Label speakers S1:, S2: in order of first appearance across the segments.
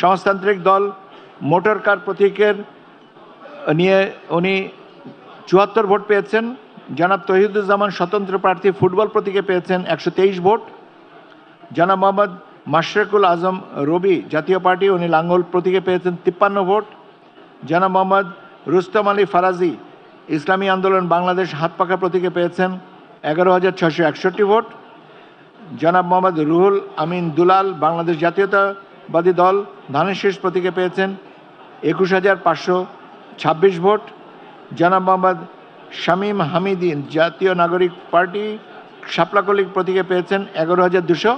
S1: সমাজতান্ত্রিক দল motor car প্রতীকের নিয়ে উনি চুয়াত্তর ভোট পেয়েছেন। জনাব তহিদুজ্জামান স্বতন্ত্র প্রার্থী ফুটবল প্রতীকে পেয়েছেন একশো তেইশ ভোট। জনাব মোহাম্মদ মাশরেকুল আজম রবি জাতীয় পার্টি, উনি লাঙ্গল প্রতীকে পেয়েছেন তিপ্পান্ন ভোট। জনাব মোহাম্মদ রুস্তম আলী ফারাজি ইসলামী আন্দোলন বাংলাদেশ হাত পাখা প্রতীকে পেয়েছেন এগারো হাজার ছশো একষট্টি ভোট। জনাব মোহাম্মদ রুহুল আমিন দুলাল বাংলাদেশ জাতীয়তাবাদী দল ধানের শীষ প্রতীকে পেয়েছেন একুশ হাজার পাঁচশো ছাব্বিশ ভোট। জনাব মোহাম্মদ শামীম হামিদিন জাতীয় নাগরিক পার্টি শাপলাকলিক প্রতীকে পেয়েছেন এগারো হাজার দুশো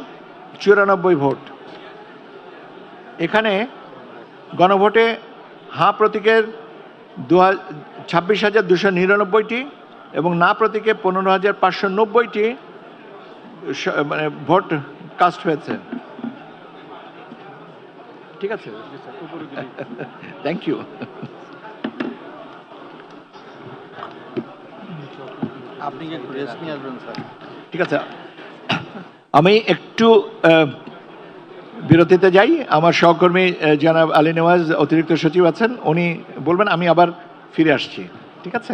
S1: চুরানব্বই ভোট। এখানে গণভোটে হাঁ প্রতীকের দু ছাব্বিশ হাজার দুশো নিরানব্বইটি এবং না প্রতীকে পনেরো হাজার পাঁচশো নব্বইটি মানে ভোট কাস্ট হয়েছে। ঠিক আছে? থ্যাংক ইউ
S2: আপনি একটু রেস্ট নিয়ে আসবেন স্যার।
S1: ঠিক আছে। আমি একটু বিরতিতে যাই। আমার সহকর্মী জনাব আলী নেওয়াজ অতিরিক্ত সচিব আছেন। উনি বলবেন আমি আবার ফিরে আসছি। ঠিক আছে?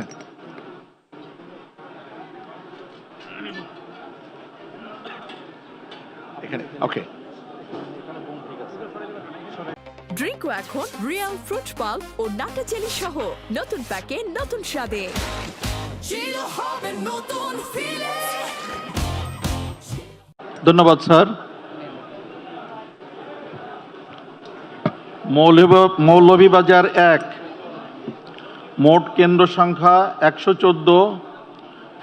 S1: এখানে ওকে।
S3: ড্রিঙ্কও এখন রিয়েল ফ্রুট পাল্প ও নাটা চেলি সহ নতুন প্যাকে নতুন স্বাদে।
S2: ধন্যবাদ, স্যার। মৌলভী- মৌলভীবাজার এক। মোট কেন্দ্র সংখ্যা একশো চোদ্দ।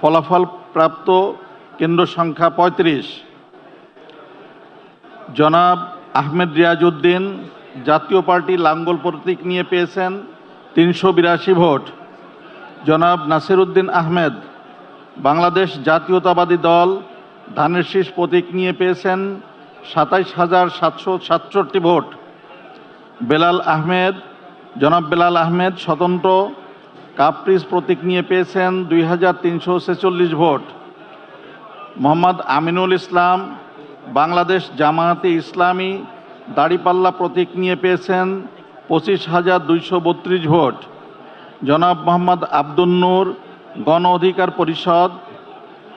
S2: ফলাফল প্রাপ্ত কেন্দ্র সংখ্যা পঁয়ত্রিশ। জনাব আহমেদ রিয়াজউদ্দিন জাতীয় পার্টি লাঙ্গল প্রতীক নিয়ে পেয়েছেন তিনশো বিরাশি ভোট। জনাব নাসিরউদ্দিন আহমেদ, বাংলাদেশ জাতীয়তাবাদী দল, ধানের শীষ প্রতীক নিয়ে পেয়েছেন সাতাইশ হাজার সাতশো সাতষট্টি ভোট। বেলাল আহমেদ, জনাব বেলাল আহমেদ স্বতন্ত্র কাপ্রিজ প্রতীক নিয়ে পেয়েছেন দুই হাজার তিনশো ছেচল্লিশ ভোট। মোহাম্মদ আমিনুল ইসলাম, বাংলাদেশ জামায়াতে ইসলামী দাড়িপাল্লা প্রতীক নিয়ে পেয়েছেন পঁচিশ হাজার দুইশো বত্রিশ ভোট। জনাব মোহাম্মদ আব্দুল গণ অধিকার পরিষদ,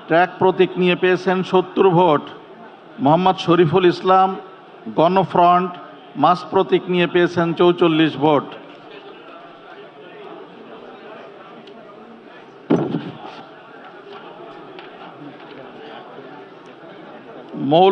S2: ট্র্যাক প্রতীক নিয়ে পেয়েছেন সত্তর ভোট। মোহাম্মদ শরীফুল ইসলাম গণফ্রন্ট মাস প্রতীক নিয়ে পেয়েছেন চৌচল্লিশ ভোট। মৌল